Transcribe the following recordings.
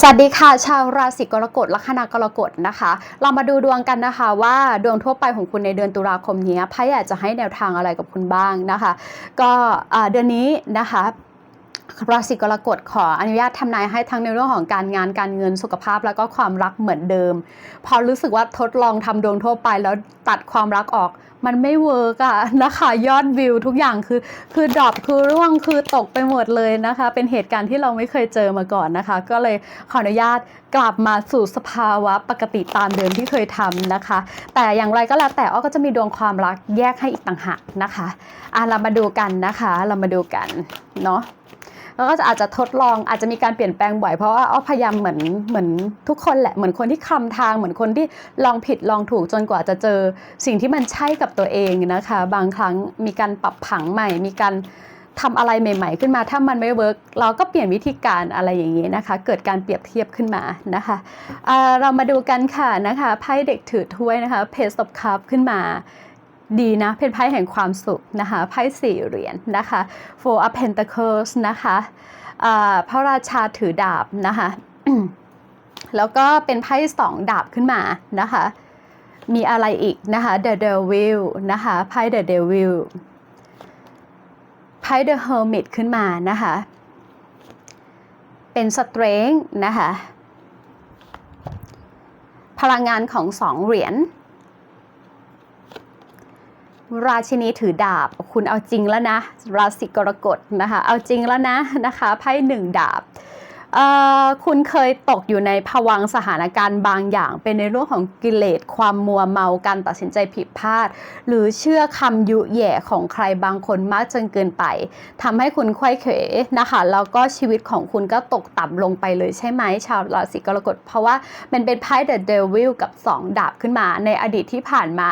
สวัสดีค่ะ ชาวราศีกรกฎลัคนากรกฎนะคะ เรามาดูดวงกันนะคะ ว่าดวงทั่วไปของคุณในเดือนตุลาคมนี้ไพ่อยากจะให้แนวทางอะไรกับคุณบ้างนะคะ ก็เดือนนี้นะคะราศีกรกฎขออนุญาตทำนายให้ทั้งในเรื่องของการงานการเงินสุขภาพแล้วก็ความรักเหมือนเดิม พอรู้สึกว่าทดลองทำดวงทั่วไปแล้วตัดความรักออก มันไม่เวิร์กอะนะคะยอดวิวทุกอย่างคือคือดรอปคือร่วงคือตกไปหมดเลยนะคะ เป็นเหตุการณ์ที่เราไม่เคยเจอมาก่อนนะคะ ก็เลยขออนุญาตกลับมาสู่สภาวะปกติตามเดิมที่เคยทำนะคะ แต่อย่างไรก็แล้วแต่อ้อก็จะมีดวงความรักแยกให้อีกต่างหากนะคะอะเรามาดูกันนะคะ เรามาดูกันเนาะแล้วก็อาจจะทดลองอาจจะมีการเปลี่ยนแปลงบ่อยเพราะว่าอ้อพยายามเหมือนเหมือนทุกคนแหละเหมือนคนที่คลำทางเหมือนคนที่ลองผิดลองถูกจนกว่าจะเจอสิ่งที่มันใช่กับตัวเองนะคะ บางครั้งมีการปรับผังใหม่ มีการทำอะไรใหม่ ๆ ขึ้นมาถ้ามันไม่เวิร์กเราก็เปลี่ยนวิธีการอะไรอย่างนี้นะคะ เกิดการเปรียบเทียบขึ้นมานะคะอ่าเรามาดูกันค่ะนะคะไพ่เด็กถือถ้วยนะคะ Page of Cups ขึ้นมา ดีนะเป็นไพ่แห่งความสุขนะคะไพ่สี่เหรียญนะคะ Four of Pentacles นะคะพระราชาถือดาบนะคะแล้วก็เป็นไพ่สองดาบขึ้นมานะคะ มีอะไรอีกนะคะ The Devil นะคะไพ่ The Devil ไพ่ The Hermit ขึ้นมานะคะ เป็น Strength นะคะ พลังงานของสองเหรียญ ราชินีถือดาบ คุณเอาจริงแล้วนะ ราศีกรกฎนะคะ เอาจริงแล้วนะนะคะ ไพ่หนึ่งดาบ คุณเคยตกอยู่ในภวังสถานการณ์บางอย่าง เป็นในเรื่องของกิเลสความมัวเมาการตัดสินใจผิดพลาด หรือเชื่อคำยุแย่ของใครบางคนมากจนเกินไปทำให้คุณควยเขวนะคะแล้วก็ชีวิตของคุณก็ตกต่ำลงไปเลยใช่ไหมชาวราศีกรกฎ เพราะว่ามันเป็นไพ่ The Devil กับ 2 ดาบขึ้นมาในอดีตที่ผ่านมา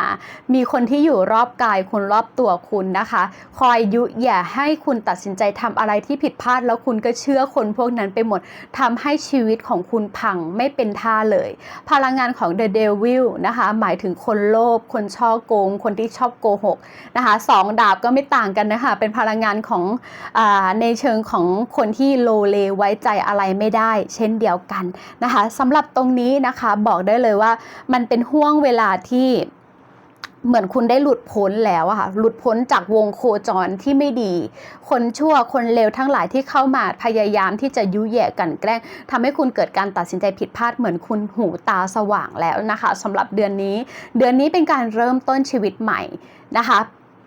มีคนที่อยู่รอบกายคุณรอบตัวคุณนะคะ คอยยุแย่ให้คุณตัดสินใจทำอะไรที่ผิดพลาด แล้วคุณก็เชื่อคนพวกนั้นไปหมดทำให้ชีวิตของคุณพังไม่เป็นท่าเลย พลังงานของ The Devil นะคะ หมายถึงคนโลภคนช่อโกง คนที่ชอบโกหกนะคะสองดาบก็ไม่ต่างกันนะคะ เป็นพลังงานของอในเชิงของคนที่โลเลไว้ใจอะไรไม่ได้ เช่นเดียวกันนะคะสำหรับตรงนี้นะคะบอกได้เลยว่ามันเป็นห่วงเวลาที่ เหมือนคุณได้หลุดพ้นแล้วอะค่ะ หลุดพ้นจากวงโคจรที่ไม่ดี คนชั่ว คนเลวทั้งหลายที่เข้ามาพยายามที่จะยุแย่กันแกล้งทำให้คุณเกิดการตัดสินใจผิดพลาดเหมือนคุณหูตาสว่างแล้วนะคะสำหรับเดือนนี้ เดือนนี้เป็นการเริ่มต้นชีวิตใหม่นะคะ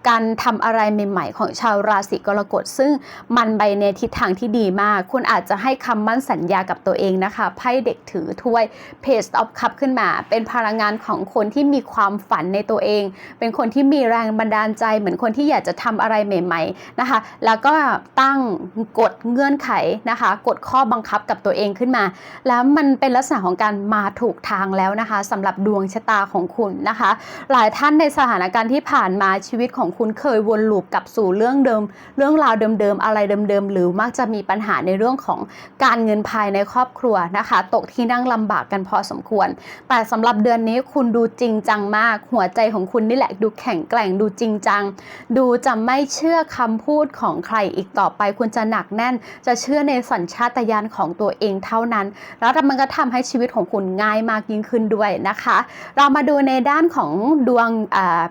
การทำอะไรใหม่ๆ ของชาวราศีกรกฎซึ่งมันไปในทิศทางที่ดีมาก คุณอาจจะให้คำมั่นสัญญากับตัวเองนะคะไพ่เด็กถือถ้วย Page of Cup ขึ้นมา เป็นพลังงานของคนที่มีความฝันในตัวเอง เป็นคนที่มีแรงบันดาลใจ เหมือนคนที่อยากจะทำอะไรใหม่ ๆนะคะ แล้วก็ตั้งกฎเงื่อนไขนะคะกฎข้อบังคับกับตัวเองขึ้นมา แล้วมันเป็นลักษณะของการมาถูกทางแล้วนะคะสำหรับดวงชะตาของคุณนะคะ หลายท่านในสถานการณ์ที่ผ่านมาชีวิตของคุณเคยวนลูปกลับสู่เรื่องเดิม เรื่องราวเดิมๆอะไรเดิมๆ หรือมักจะมีปัญหาในเรื่องของการเงินภายในครอบครัวนะคะ ตกที่นั่งลำบากกันพอสมควร แต่สำหรับเดือนนี้คุณดูจริงจังมาก หัวใจของคุณนี่แหละดูแข็งแกร่งดูจริงจัง ดูจะไม่เชื่อคำพูดของใครอีกต่อไป คุณจะหนักแน่น จะเชื่อในสัญชาตญาณของตัวเองเท่านั้น แล้วมันก็ทำให้ชีวิตของคุณง่ายมากยิ่งขึ้นด้วยนะคะ เรามาดูในด้านของดวงอ่า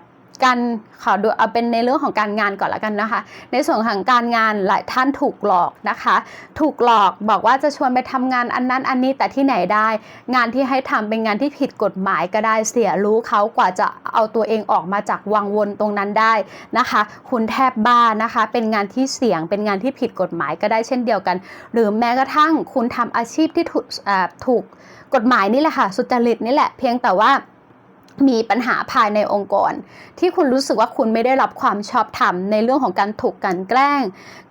การขอดูเอาเป็นในเรื่องของการงานก่อนละกันนะคะ ในส่วนของการงานหลายท่านถูกหลอกนะคะ ถูกหลอกบอกว่าจะชวนไปทำงานอันนั้นอันนี้แต่ที่ไหนได้ งานที่ให้ทำเป็นงานที่ผิดกฎหมายก็ได้เสียรู้เขากว่าจะเอาตัวเองออกมาจากวังวนตรงนั้นได้นะคะ คุณแทบบ้านะคะ เป็นงานที่เสี่ยง เป็นงานที่ผิดกฎหมายก็ได้เช่นเดียวกัน หรือแม้กระทั่งคุณทำอาชีพที่ถูกถูกกฎหมายนี่แหละค่ะสุจริตนี่แหละเพียงแต่ว่า มีปัญหาภายในองค์กร ที่คุณรู้สึกว่าคุณไม่ได้รับความชอบธรรมในเรื่องของการถูกกันแกล้ง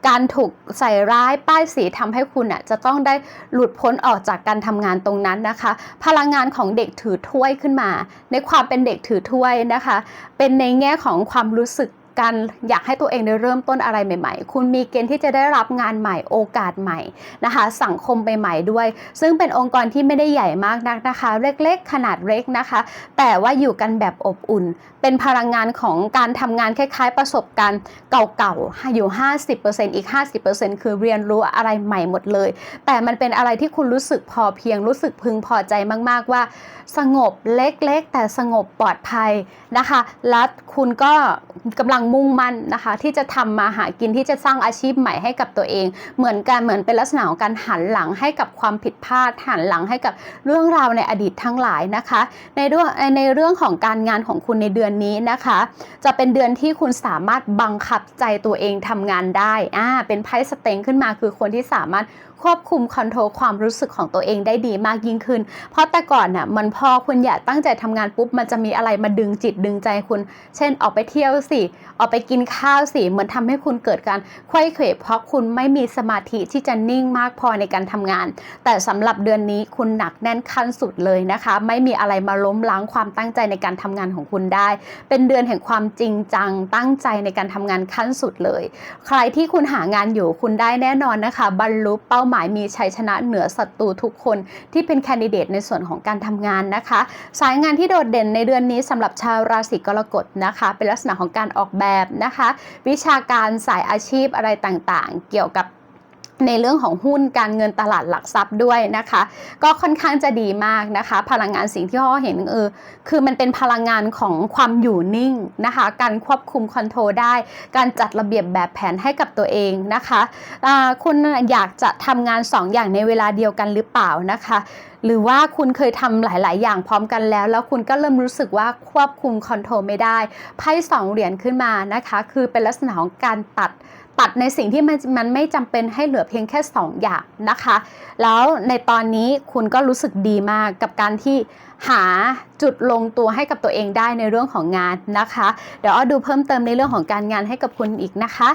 การถูกใส่ร้ายป้ายสีทำให้คุณอะจะต้องได้หลุดพ้นออกจากการทำงานตรงนั้นนะคะ พลังงานของเด็กถือถ้วยขึ้นมา ในความเป็นเด็กถือถ้วยนะคะ เป็นในแง่ของความรู้สึก การอยากให้ตัวเองได้เริ่มต้นอะไรใหม่ ๆ คุณมีเกณฑ์ที่จะได้รับงานใหม่โอกาสใหม่นะคะ สังคมใหม่ๆด้วย ซึ่งเป็นองค์กรที่ไม่ได้ใหญ่มากนักนะคะ เล็กๆ ขนาดเล็กนะคะ แต่ว่าอยู่กันแบบอบอุ่น เป็นพลังงานของการทำงานคล้าย ๆ ประสบการณ์เก่าๆอยู่ 50%อีก 50%คือเรียนรู้อะไรใหม่หมดเลย แต่มันเป็นอะไรที่คุณรู้สึกพอเพียงรู้สึกพึงพอใจมาก ๆว่า สงบเล็กๆ แต่สงบปลอดภัยนะคะ และคุณก็กำลังมุ่งมั่นนะคะ ที่จะทำมาหากินที่จะสร้างอาชีพใหม่ให้กับตัวเอง เหมือนกันเหมือนเป็นลักษณะของการหันหลังให้กับความผิดพลาด หันหลังให้กับเรื่องราวในอดีตทั้งหลายนะคะ ในเรื่องในเรื่องของการงานของคุณในเดือนนี้นะคะ จะเป็นเดือนที่คุณสามารถบังคับใจตัวเองทำงานได้อ่าเป็นไพ่สเต็งขึ้นมาคือคนที่สามารถ ควบคุมคอนโทรลความรู้สึกของตัวเองได้ดีมากยิ่งขึ้น เพราะแต่ก่อนน่ะมันพอคุณอยากตั้งใจทำงานปุ๊บมันจะมีอะไรมาดึงจิตดึงใจคุณ เช่นออกไปเที่ยวสิ ออกไปกินข้าวสิเหมือนทำให้คุณเกิดการไข้เขวเพราะคุณไม่มีสมาธิที่จะนิ่งมากพอในการทำงาน แต่สำหรับเดือนนี้คุณหนักแน่นขั้นสุดเลยนะคะ ไม่มีอะไรมาล้มล้างความตั้งใจในการทำงานของคุณได้ เป็นเดือนแห่งความจริงจังตั้งใจในการทำงานขั้นสุดเลย ใครที่คุณหางานอยู่คุณได้แน่นอนนะคะ บรรลุเป้าหมายมายมีชัยชนะเหนือศัตรูทุกคนที่เป็นแคนดิเดตในส่วนของการทำงานนะคะ สายงานที่โดดเด่นในเดือนนี้สำหรับชาวราศีกรกฎนะคะ เป็นลักษณะของการออกแบบนะคะ วิชาการสายอาชีพอะไรต่างๆ เกี่ยวกับ ในเรื่องของหุ้นการเงินตลาดหลักทรัพย์ด้วยนะคะ ก็ค่อนข้างจะดีมากนะคะ พลังงานสิ่งที่เขาเห็นเออคือมันเป็นพลังงานของความอยู่นิ่งนะคะ การควบคุมคอนโทรลได้ การจัดระเบียบแบบแผนให้กับตัวเองนะคะคุณอยากจะทำงาน 2 อย่างในเวลาเดียวกันหรือเปล่านะคะหรือว่าคุณเคยทำหลาย ๆ อย่างพร้อมกันแล้ว แล้วคุณก็เริ่มรู้สึกว่าควบคุมคอนโทรลไม่ได้ไพ่สองเหรียญขึ้นมานะคะ คือเป็นลักษณะของการตัด ตัดในสิ่งที่มันมันไม่จำเป็นให้เหลือเพียงแค่ 2 อย่างนะคะ แล้วในตอนนี้คุณก็รู้สึกดีมากกับการที่ หาจุดลงตัวให้กับตัวเองได้ในเรื่องของงานนะคะ เดี๋ยวเอดูเพิ่มเติมในเรื่องของการงานให้กับคุณอีกนะคะ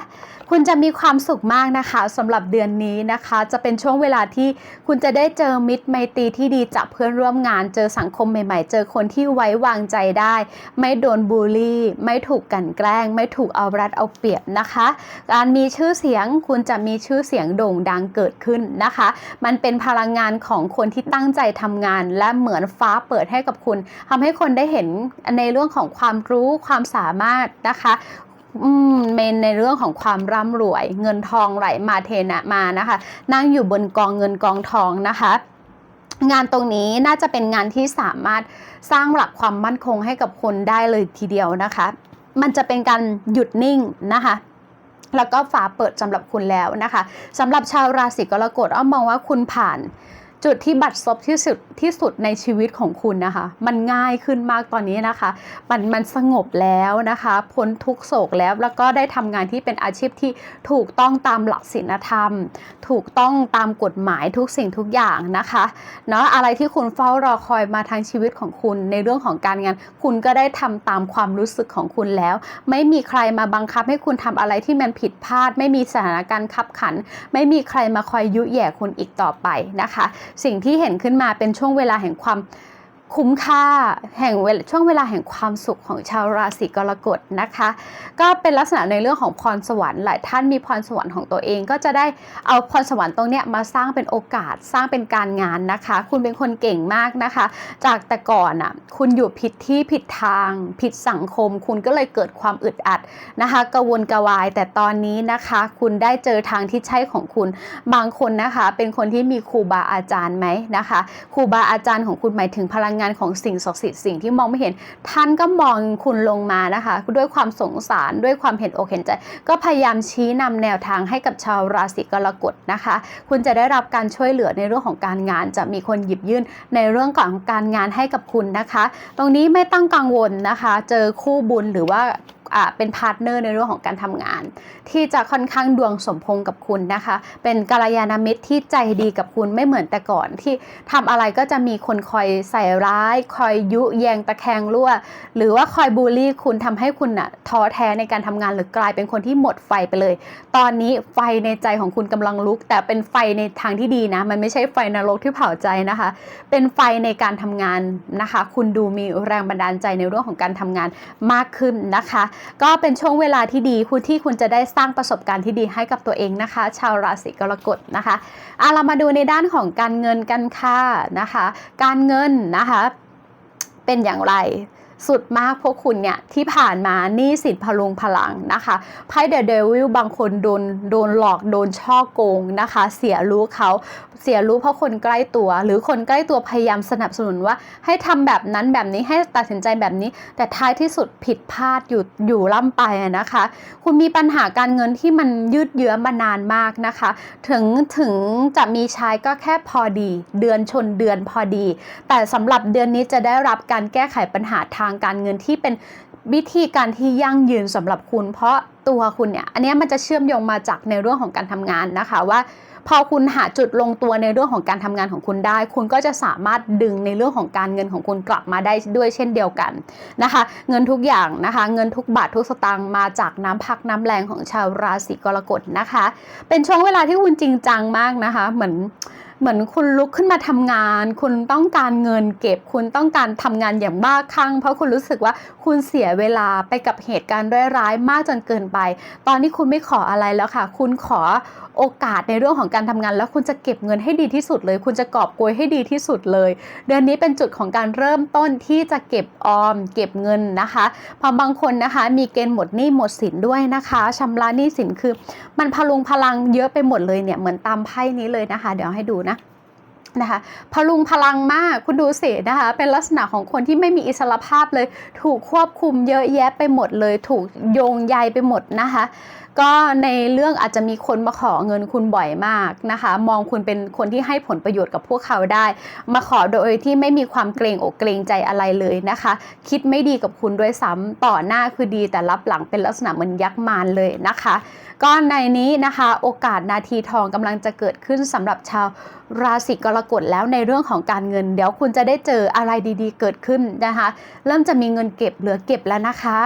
คุณจะมีความสุขมากนะคะสำหรับเดือนนี้นะคะ จะเป็นช่วงเวลาที่คุณจะได้เจอมิตรไมตรีที่ดีจากเพื่อนร่วมงาน เจอสังคมใหม่ ๆ เจอคนที่ไว้วางใจได้ ไม่โดนบูลลี่ ไม่ถูกกันแกล้ง ไม่ถูกเอารัดเอาเปรียบนะคะ การมีชื่อเสียงคุณจะมีชื่อเสียงโด่งดังเกิดขึ้นนะคะ มันเป็นพลังงานของคนที่ตั้งใจทำงานและเหมือนฟ้าเปิดิดให้กับคุณทำให้คนได้เห็นในเรื่องของความรู้ความสามารถนะคะเมนในเรื่องของความร่ำรวย เงินทองไหลมาเทนะมานะคะ นั่งอยู่บนกองเงินกองทองนะคะงานตรงนี้น่าจะเป็นงานที่สามารถสร้างหลักความมั่นคงให้กับคนได้เลยทีเดียวนะคะ มันจะเป็นการหยุดนิ่งนะคะ แล้วก็ฝาเปิดสำหรับคุณแล้วนะคะสำหรับชาวราศีกรกฎอ้อมมองว่าคุณผ่าน จุดที่บัดซบที่สุดที่สุดในชีวิตของคุณนะคะ มันง่ายขึ้นมากตอนนี้นะคะ มันมันสงบแล้วนะคะพ้นทุกโศกแล้วแล้วก็ได้ทำงานที่เป็นอาชีพที่ถูกต้องตามหลักศีลธรรม ถูกต้องตามกฎหมายทุกสิ่งทุกอย่างนะคะเนาะอะไรที่คุณเฝ้ารอคอยมาทางชีวิตของคุณในเรื่องของการงาน คุณก็ได้ทำตามความรู้สึกของคุณแล้ว ไม่มีใครมาบังคับให้คุณทำอะไรที่มันผิดพลาด ไม่มีสถานการณ์ขับขัน ไม่มีใครมาคอยยุแย่คุณอีกต่อไปนะคะสิ่งที่เห็นขึ้นมาเป็นช่วงเวลาแห่งความ คุ้มค่าแห่งเวลาช่วงเวลาแห่งความสุขของชาวราศีกรกฎนะคะ ก็เป็นลักษณะในเรื่องของพรสวรรค์หลายท่านมีพรสวรรค์ของตัวเอง ก็จะได้เอาพรสวรรค์ตรงเนี้ยมาสร้างเป็นโอกาสสร้างเป็นการงานนะคะ คุณเป็นคนเก่งมากนะคะ จากแต่ก่อนอะคุณอยู่ผิดที่ผิดทาง ผิดสังคม คุณก็เลยเกิดความอึดอัดนะคะกระวนกระวายแต่ตอนนี้นะคะ คุณได้เจอทางที่ใช่ของคุณบางคนนะคะ เป็นคนที่มีครูบาอาจารย์ไหมนะคะครูบาอาจารย์ของคุณหมายถึงพลังงานของสิ่งศักดิ์สิทธิ์สิ่งที่มองไม่เห็น ท่านก็มองคุณลงมานะคะ ด้วยความสงสารด้วยความเห็นอกเห็นใจ ก็พยายามชี้นำแนวทางให้กับชาวราศีกรกฎนะคะ คุณจะได้รับการช่วยเหลือในเรื่องของการงาน จะมีคนหยิบยื่นในเรื่องของการงานให้กับคุณนะคะ ตรงนี้ไม่ต้องกังวลนะคะ เจอคู่บุญหรือว่าอ่า เป็นพาร์ทเนอร์ในเรื่องของการทำงาน ที่จะค่อนข้างดวงสมพงกับคุณนะคะ เป็นกัลยาณมิตรที่ใจดีกับคุณไม่เหมือนแต่ก่อน ที่ทำอะไรก็จะมีคนคอยใส่ร้าย คอยยุแยงตะแคงรั่ว หรือว่าคอยบูลลี่คุณทำให้คุณน่ะท้อแท้ในการทำงานหรือกลายเป็นคนที่หมดไฟไปเลย ตอนนี้ไฟในใจของคุณกำลังลุก แต่เป็นไฟในทางที่ดีนะ มันไม่ใช่ไฟนรกที่เผาใจนะคะ เป็นไฟในการทำงานนะคะ คุณดูมีแรงบันดาลใจในเรื่องของการทำงานมากขึ้นนะคะก็เป็นช่วงเวลาที่ดีคุณที่คุณจะได้สร้างประสบการณ์ที่ดีให้กับตัวเองนะคะ ชาวราศีกรกฎนะคะเอาเรามาดูในด้านของการเงินกันค่ะนะคะ การเงินนะคะเป็นอย่างไร สุดมากพวกคุณเนี่ยที่ผ่านมานี้สินพลุงพลังนะคะไพ่เดอะเดวิลบางคนโดนโดนหลอกโดนช่อโกงนะคะ เสียรู้เขาเสียรู้เพราะคนใกล้ตัว หรือคนใกล้ตัวพยายามสนับสนุนว่า ให้ทำแบบนั้นแบบนี้ให้ตัดสินใจแบบนี้ แต่ท้ายที่สุดผิดพลาดอยู่อยู่ล่ำไปนะคะ คุณมีปัญหาการเงินที่มันยืดเยื้อมานานมากนะคะ ถึงถึงจะมีใช้ก็แค่พอดี เดือนชนเดือนพอดี แต่สำหรับเดือนนี้จะได้รับการแก้ไขปัญหาทางางการเงินที่เป็นวิธีการที่ยั่งยืนสำหรับคุณ เพราะตัวคุณเนี่ยอันนี้มันจะเชื่อมโยงมาจากในเรื่องของการทำงานนะคะว่าพอคุณหาจุดลงตัวในเรื่องของการทำงานของคุณได้ คุณก็จะสามารถดึงในเรื่องของการเงินของคุณกลับมาได้ด้วยเช่นเดียวกันนะคะ เงินทุกอย่างนะคะ เงินทุกบาททุกสตางค์มาจากน้ำพักน้ำแรงของชาวราศีกรกฎนะคะ เป็นช่วงเวลาที่คุณจริงจังมากนะคะ เหมือน เหมือนคุณลุกขึ้นมาทำงาน คุณต้องการเงินเก็บ คุณต้องการทำงานอย่างบ้าคลั่ง เพราะคุณรู้สึกว่าคุณเสียเวลาไปกับเหตุการณ์ร้ายๆมากจนเกินไป ตอนนี้คุณไม่ขออะไรแล้วค่ะ คุณขอโอกาสในเรื่องของการทำงาน แล้วคุณจะเก็บเงินให้ดีที่สุดเลย คุณจะกอบโกยให้ดีที่สุดเลย เดือนนี้เป็นจุดของการเริ่มต้นที่จะเก็บออม เก็บเงินนะคะพอบางคนนะคะ มีเกณฑ์หมดหนี้หมดสินด้วยนะคะชำระหนี้สินคือ มันพลุงพลังเยอะไปหมดเลยเนี่ยเหมือนตามไพ่นี้เลยนะคะ เดี๋ยวให้ดู นะนะคะพลุงพลังมากคุณดูสินะคะเป็นลักษณะของคนที่ไม่มีอิสรภาพเลย ถูกควบคุมเยอะแยะไปหมดเลย ถูกโยงใยไปหมดนะคะก็ในเรื่องอาจจะมีคนมาขอเงินคุณบ่อยมากนะคะ มองคุณเป็นคนที่ให้ผลประโยชน์กับพวกเขาได้ มาขอโดยที่ไม่มีความเกรงอกเกรงใจอะไรเลยนะคะ คิดไม่ดีกับคุณด้วยซ้ำต่อหน้าคือดีแต่รับหลังเป็นลักษณะเหมือนยักษ์มารเลยนะคะ ก็ในนี้นะคะโอกาสนาทีทองกำลังจะเกิดขึ้นสำหรับชาวราศีกรกฎแล้วในเรื่องของการเงิน เดี๋ยวคุณจะได้เจออะไรดีๆ เกิดขึ้นนะคะ เริ่มจะมีเงินเก็บเหลือเก็บแล้วนะคะ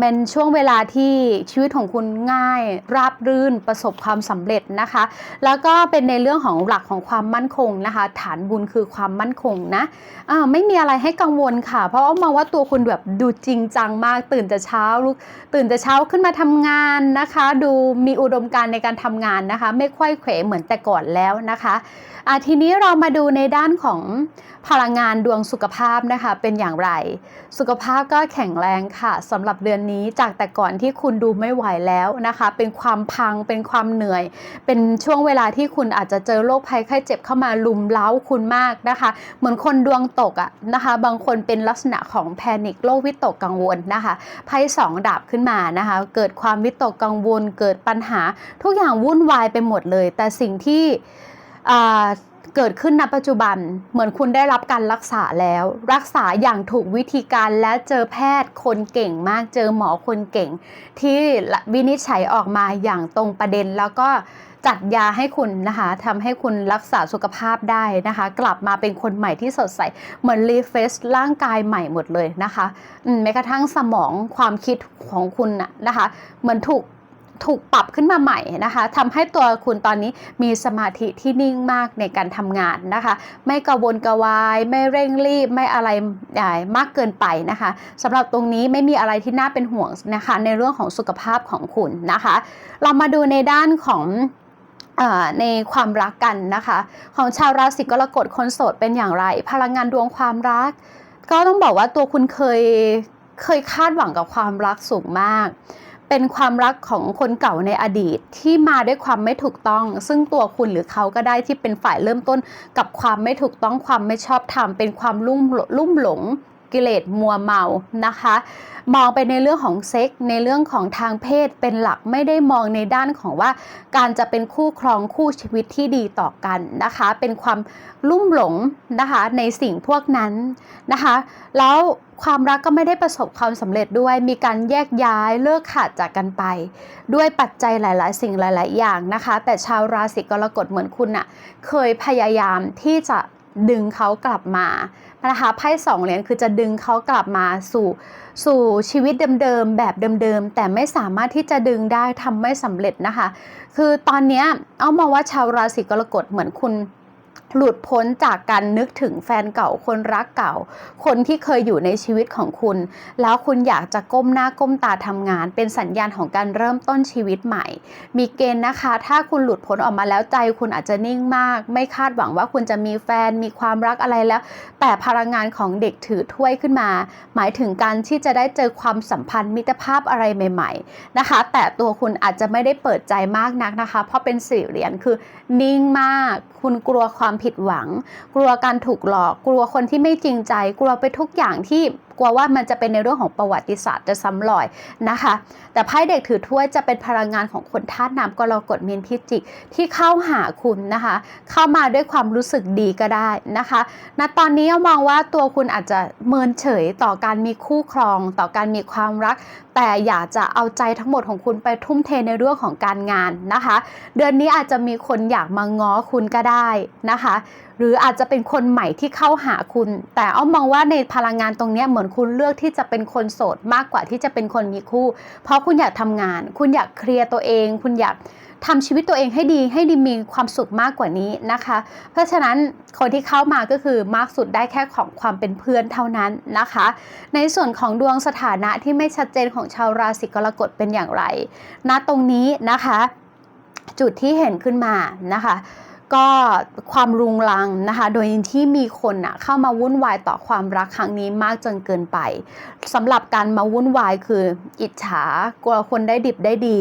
เป็นช่วงเวลาที่ชีวิตของคุณง่ายราบรื่นประสบความสำเร็จนะคะ แล้วก็เป็นในเรื่องของหลักของความมั่นคงนะคะ ฐานบุญคือความมั่นคงนะอ่าไม่มีอะไรให้กังวลค่ะ เพราะว่ามองว่าตัวคุณแบบดูจริงจังมาก ตื่นแต่เช้าลุกตื่นแต่เช้าขึ้นมาทำงานนะคะ ดูมีอุดมการณ์ในการทำงานนะคะ ไม่ค่อยเขวเหมือนแต่ก่อนแล้วนะคะะทีนี้เรามาดูในด้านของพลังงานดวงสุขภาพนะคะเป็นอย่างไร สุขภาพก็แข็งแรงค่ะสำหรับเดือนนี้จากแต่ก่อนที่คุณดูไม่ไหวแล้วนะคะ เป็นความพังเป็นความเหนื่อย เป็นช่วงเวลาที่คุณอาจจะเจอโรคภัยไข้เจ็บเข้ามาลุมเล้าคุณมากนะคะ เหมือนคนดวงตกอะนะคะ บางคนเป็นลักษณะของแพนิคโรควิตกกังวลนะคะไพ่สองดาบขึ้นมานะคะ เกิดความวิตกกังวล เกิดปัญหา ทุกอย่างวุ่นวายไปหมดเลย แต่สิ่งที่อ่า เกิดขึ้นณปัจจุบันเหมือนคุณได้รับการรักษาแล้ว รักษาอย่างถูกวิธีการและเจอแพทย์คนเก่งมากเจอหมอคนเก่ง ที่วินิจฉัยออกมาอย่างตรงประเด็นแล้วก็จัดยาให้คุณนะคะทำให้คุณรักษาสุขภาพได้นะคะ กลับมาเป็นคนใหม่ที่สดใส เหมือนรีเฟซร่างกายใหม่หมดเลยนะคะแม้กระทั่งสมองความคิดของคุณน่ะนะคะเหมือนถูก ถูกปรับขึ้นมาใหม่นะคะทำให้ตัวคุณตอนนี้มีสมาธิที่นิ่งมากในการทำงานนะคะ ไม่กระวนกระวาย ไม่เร่งรีบ ไม่อะไรใหญ่มากเกินไปนะคะสำหรับตรงนี้ไม่มีอะไรที่น่าเป็นห่วงนะคะ ในเรื่องของสุขภาพของคุณนะคะ เรามาดูในด้านของในความรักกันนะคะ ของชาวราศีกรกฎคนโสดเป็นอย่างไร พลังงานดวงความรัก ก็ต้องบอกว่าตัวคุณเคยเคยคาดหวังกับความรักสูงมาก เป็นความรักของคนเก่าในอดีตที่มาด้วยความไม่ถูกต้อง ซึ่งตัวคุณหรือเขาก็ได้ที่เป็นฝ่ายเริ่มต้นกับความไม่ถูกต้องความไม่ชอบธรรมเป็นความลุ่มลุ่มหลง กิเลสมัวเมานะคะ มองไปในเรื่องของเซ็กในเรื่องของทางเพศเป็นหลักไม่ได้มองในด้านของว่า การจะเป็นคู่ครองคู่ชีวิตที่ดีต่อกันนะคะ เป็นความลุ่มหลงนะคะในสิ่งพวกนั้นนะคะ แล้วความรักก็ไม่ได้ประสบความสำเร็จด้วย มีการแยกย้ายเลิกขาดจากกันไป ด้วยปัจจัยหลาย ๆ สิ่งหลาย ๆ อย่างนะคะ แต่ชาวราศีกรกฎเหมือนคุณอะเคยพยายามที่จะดึงเขากลับมา นะคะไพ่สองเหรียญคือจะดึงเขากลับมาสู่สู่ชีวิตเดิมๆแบบเดิมๆแต่ไม่สามารถที่จะดึงได้ทำไม่สำเร็จนะคะ คือตอนเนี้ยเอามาว่าชาวราศีกรกฎเหมือนคุณ หลุดพ้นจากการนึกถึงแฟนเก่าคนรักเก่า คนที่เคยอยู่ในชีวิตของคุณ แล้วคุณอยากจะก้มหน้าก้มตาทำงาน เป็นสัญญาณของการเริ่มต้นชีวิตใหม่ มีเกณฑ์นะคะ ถ้าคุณหลุดพ้นออกมาแล้วใจ คุณอาจจะนิ่งมาก ไม่คาดหวังว่าคุณจะมีแฟนมีความรักอะไรแล้ว แต่พลังงานของเด็กถือถ้วยขึ้นมา หมายถึงการที่จะได้เจอความสัมพันธ์มิตรภาพอะไรใหม่ ๆนะคะ แต่ตัวคุณอาจจะไม่ได้เปิดใจมากนักนะคะ เพราะเป็นสี่เหรียญคือนิ่งมาก คุณกลัวความความผิดหวัง กลัวการถูกหลอก กลัวคนที่ไม่จริงใจ กลัวไปทุกอย่างที่ กลัวว่ามันจะเป็นในเรื่องของประวัติศาสตร์จะซ้ำรอยนะคะ แต่ไพ่เด็กถือถ้วยจะเป็นพลังงานของคนธาตุน้ำกรกฎมีนพิจิกที่เข้าหาคุณนะคะ เข้ามาด้วยความรู้สึกดีก็ได้นะคะณตอนนี้มองว่าตัวคุณอาจจะเมินเฉยต่อการมีคู่ครอง ต่อการมีความรัก แต่อยากจะเอาใจทั้งหมดของคุณไปทุ่มเทในเรื่องของการงานนะคะ เดือนนี้อาจจะมีคนอยากมาง้อคุณก็ได้นะคะ หรืออาจจะเป็นคนใหม่ที่เข้าหาคุณ แต่อ้อมมองว่าในพลังงานตรงนี้เหมือนคุณเลือกที่จะเป็นคนโสดมากกว่าที่จะเป็นคนมีคู่ เพราะคุณอยากทำงาน คุณอยากเคลียร์ตัวเอง คุณอยากทำชีวิตตัวเองให้ดีให้ดีมีความสุขมากกว่านี้นะคะ เพราะฉะนั้นคนที่เข้ามาก็คือมากสุดได้แค่ของความเป็นเพื่อนเท่านั้นนะคะ ในส่วนของดวงสถานะที่ไม่ชัดเจนของชาวราศีกรกฎเป็นอย่างไรณตรงนี้นะคะ จุดที่เห็นขึ้นมานะคะ ก็ความรุงรังนะคะ โดยที่มีคนอะเข้ามาวุ่นวายต่อความรักครั้งนี้มากจนเกินไปสำหรับการมาวุ่นวายคืออิจฉากลัวคนได้ดิบได้ดี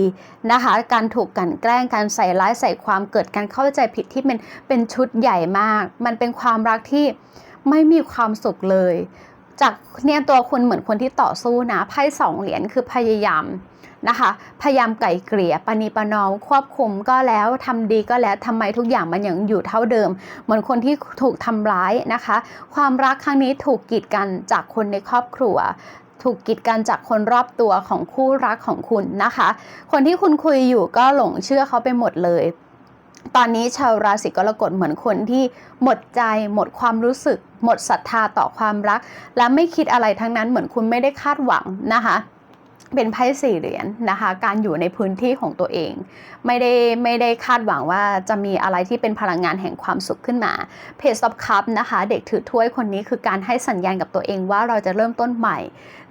นะคะ การถูกกลันแกล้งการใส่ร้ายใส่ความเกิดการเข้าใจผิดที่เป็นเป็นชุดใหญ่มาก มันเป็นความรักที่ไม่มีความสุขเลย จากเนี่ยตัวคุณเหมือนคนที่ต่อสู้นะไพ่สองเหรียญคือพยายาม นะคะ พยายามไก่เกลี่ยปณีประนอมควบคุมก็แล้วทำดีก็แล้วทำไมทุกอย่างมันยังอยู่เท่าเดิม เหมือนคนที่ถูกทำร้ายนะคะ ความรักครั้งนี้ถูกกีดกันจากคนในครอบครัวถูกกีดกันจากคนรอบตัวของคู่รักของคุณนะคะ คนที่คุณคุยอยู่ก็หลงเชื่อเขาไปหมดเลย ตอนนี้ชาวราศีกรกฎเหมือนคนที่หมดใจหมดความรู้สึก หมดศรัทธาต่อความรัก และไม่คิดอะไรทั้งนั้นเหมือนคุณไม่ได้คาดหวังนะคะ เป็นไพ่สี่เหรียญนะคะ การอยู่ในพื้นที่ของตัวเอง ไม่ได้ไม่ได้คาดหวังว่าจะมีอะไรที่เป็นพลังงานแห่งความสุขขึ้นมาเพจซับคัพนะคะ เด็กถือถ้วยคนนี้คือการให้สัญญาณกับตัวเองว่าเราจะเริ่มต้นใหม่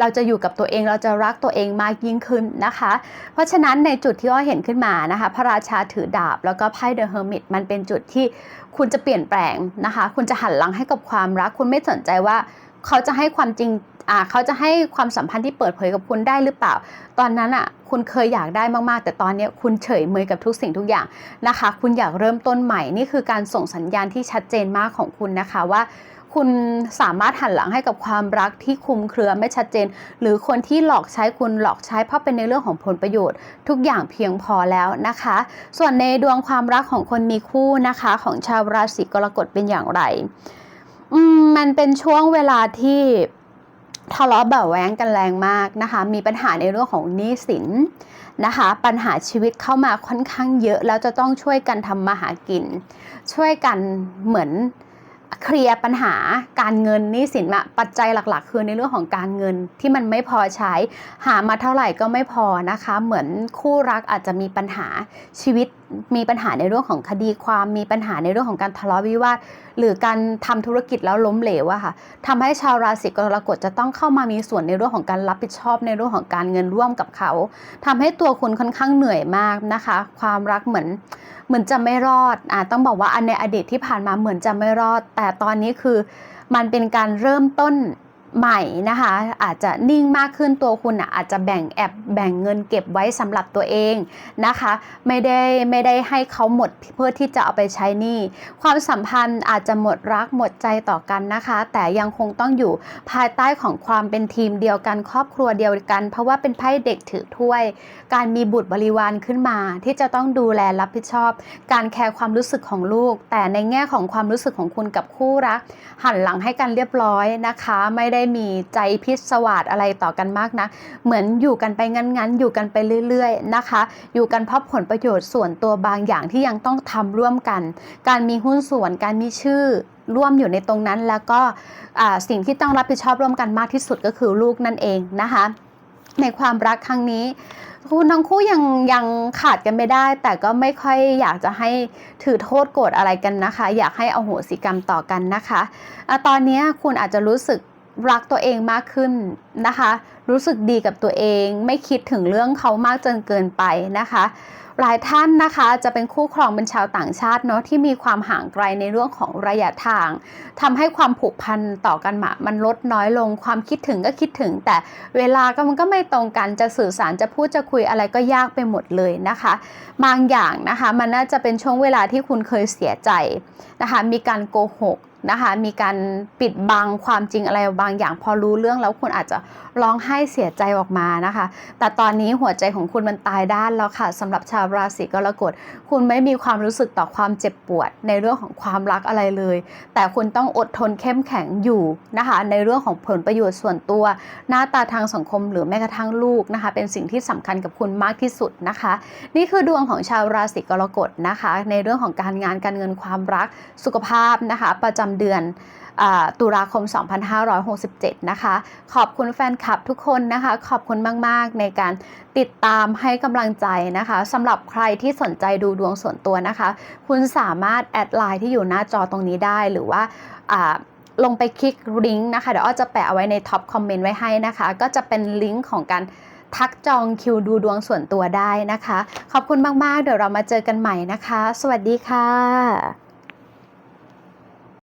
เราจะอยู่กับตัวเองเราจะรักตัวเองมากยิ่งขึ้นนะคะ เพราะฉะนั้นในจุดที่อ้อเห็นขึ้นมานะคะ พระราชาถือดาบแล้วก็ไพ่เดอะเฮอร์มิตมันเป็นจุดที่คุณจะเปลี่ยนแปลงนะคะ คุณจะหันหลังให้กับความรัก คุณไม่สนใจว่าเขาจะให้ความจริง อ่าเขาจะให้ความสัมพันธ์ที่เปิดเผยกับคุณได้หรือเปล่า ตอนนั้นอะคุณเคยอยากได้มากๆ แต่ตอนนี้คุณเฉยเมยกับทุกสิ่งทุกอย่างนะคะ คุณอยากเริ่มต้นใหม่นี่คือการส่งสัญญาณที่ชัดเจนมากของคุณนะคะว่าคุณสามารถหันหลังให้กับความรักที่คุมเครือไม่ชัดเจน หรือคนที่หลอกใช้คุณหลอกใช้เพราะเป็นในเรื่องของผลประโยชน์ ทุกอย่างเพียงพอแล้วนะคะ ส่วนในดวงความรักของคนมีคู่นะคะของชาวราศีกรกฎเป็นอย่างไรอืมมันเป็นช่วงเวลาที่ ทะเลาะเบาแว้งกันแรงมากนะคะ มีปัญหาในเรื่องของหนี้สินนะคะ ปัญหาชีวิตเข้ามาค่อนข้างเยอะ แล้วจะต้องช่วยกันทำมาหากิน ช่วยกันเหมือนเคลียร์ปัญหาการเงินหนี้สินมาปัจจัยหลักๆ คือในเรื่องของการเงินที่มันไม่พอใช้ หามาเท่าไหร่ก็ไม่พอนะคะ เหมือนคู่รักอาจจะมีปัญหาชีวิต มีปัญหาในเรื่องของคดีความมีปัญหาในเรื่องของการทะเลาะวิวาท หรือการทำธุรกิจแล้วล้มเหลวอะค่ะทำให้ชาวราศีกรกฎจะต้องเข้ามามีส่วนในเรื่องของการรับผิดชอบในเรื่องของการเงินร่วมกับเขาทำให้ตัวคุณค่อนข้างเหนื่อยมากนะคะ ความรักเหมือนเหมือนจะไม่รอดอ่าต้องบอกว่าอันในอดีตที่ผ่านมาเหมือนจะไม่รอด แต่ตอนนี้คือมันเป็นการเริ่มต้น ใหม่นะคะ อาจจะนิ่งมากขึ้นตัวคุณอาจจะแบ่งแอบแบ่งเงินเก็บไว้สำหรับตัวเองนะคะ ไม่ได้ไม่ได้ให้เขาหมดเพื่อที่จะเอาไปใช้หนี้ความสัมพันธ์อาจจะหมดรักหมดใจต่อกันนะคะ แต่ยังคงต้องอยู่ภายใต้ของความเป็นทีมเดียวกันครอบครัวเดียวกัน เพราะว่าเป็นไพ่เด็กถือถ้วย การมีบุตรบริวารขึ้นมา ที่จะต้องดูแลรับผิดชอบ การแคร์ความรู้สึกของลูก แต่ในแง่ของความรู้สึกของคุณกับคู่รักหันหลังให้กันเรียบร้อยนะคะ ไม่ได้มีใจพิษสวาดอะไรต่อกันมากนะเหมือนอยู่กันไปงั้นๆ อยู่กันไปเรื่อยๆนะคะ อยู่กันเพราะผลประโยชน์ส่วนตัวบางอย่างที่ยังต้องทำร่วมกัน การมีหุ้นส่วนการมีชื่อร่วมอยู่ในตรงนั้น แล้วก็สิ่งที่ต้องรับผิดชอบร่วมกันมากที่สุดก็คือลูกนั่นเองนะคะ ในความรักครั้งนี้คุณทั้งคู่ยังยังขาดกันไม่ได้ แต่ก็ไม่ค่อยอยากจะให้ถือโทษโกรธอะไรกันนะคะ อยากให้อโหสิกรรมต่อกันนะคะอะตอนนี้คุณอาจจะรู้สึก รักตัวเองมากขึ้นนะคะ รู้สึกดีกับตัวเองไม่คิดถึงเรื่องเขามากจนเกินไปนะคะ หลายท่านนะคะจะเป็นคู่ครองเป็นชาวต่างชาติเนาะที่มีความห่างไกลในเรื่องของระยะทางทำให้ความผูกพันต่อกันมามันลดน้อยลง ความคิดถึงก็คิดถึง แต่เวลาก็มันก็ไม่ตรงกันจะสื่อสารจะพูดจะคุยอะไรก็ยากไปหมดเลยนะคะ บางอย่างนะคะมันน่าจะเป็นช่วงเวลาที่คุณเคยเสียใจนะคะ มีการโกหก นะคะมีการปิดบังความจริงอะไรบางอย่างพอรู้เรื่องแล้วคุณอาจจะร้องไห้เสียใจออกมานะคะ แต่ตอนนี้หัวใจของคุณมันตายด้านแล้วค่ะสำหรับชาวราศีกรกฎคุณไม่มีความรู้สึกต่อความเจ็บปวด ในเรื่องของความรักอะไรเลย แต่คุณต้องอดทนเข้มแข็งอยู่นะคะ ในเรื่องของผลประโยชน์ส่วนตัว หน้าตาทางสังคมหรือแม้กระทั่งลูกนะคะ เป็นสิ่งที่สำคัญกับคุณมากที่สุดนะคะ นี่คือดวงของชาวราศีกรกฎนะคะ ในเรื่องของการงานการเงินความรักสุขภาพนะคะ ประจำเดือนอตุลาคม 2567 นะคะ ขอบคุณแฟนคลับทุกคนนะคะ ขอบคุณมาก ๆ ในการติดตามให้กำลังใจนะคะสำหรับใครที่สนใจดูดวงส่วนตัวนะคะ คุณสามารถแอดไลน์ที่อยู่หน้าจอตรงนี้ได้หรือว่าอ่าลงไปคลิกลิงก์นะคะ เดี๋ยวอ้อจะแปะเอาไว้ในท็อปคอมเมนต์ไว้ให้นะคะ ก็จะเป็นลิงก์ของการทักจองคิวดูดวงส่วนตัวได้นะคะ ขอบคุณมาก ๆ เดี๋ยวเรามาเจอกันใหม่นะคะ สวัสดีค่ะ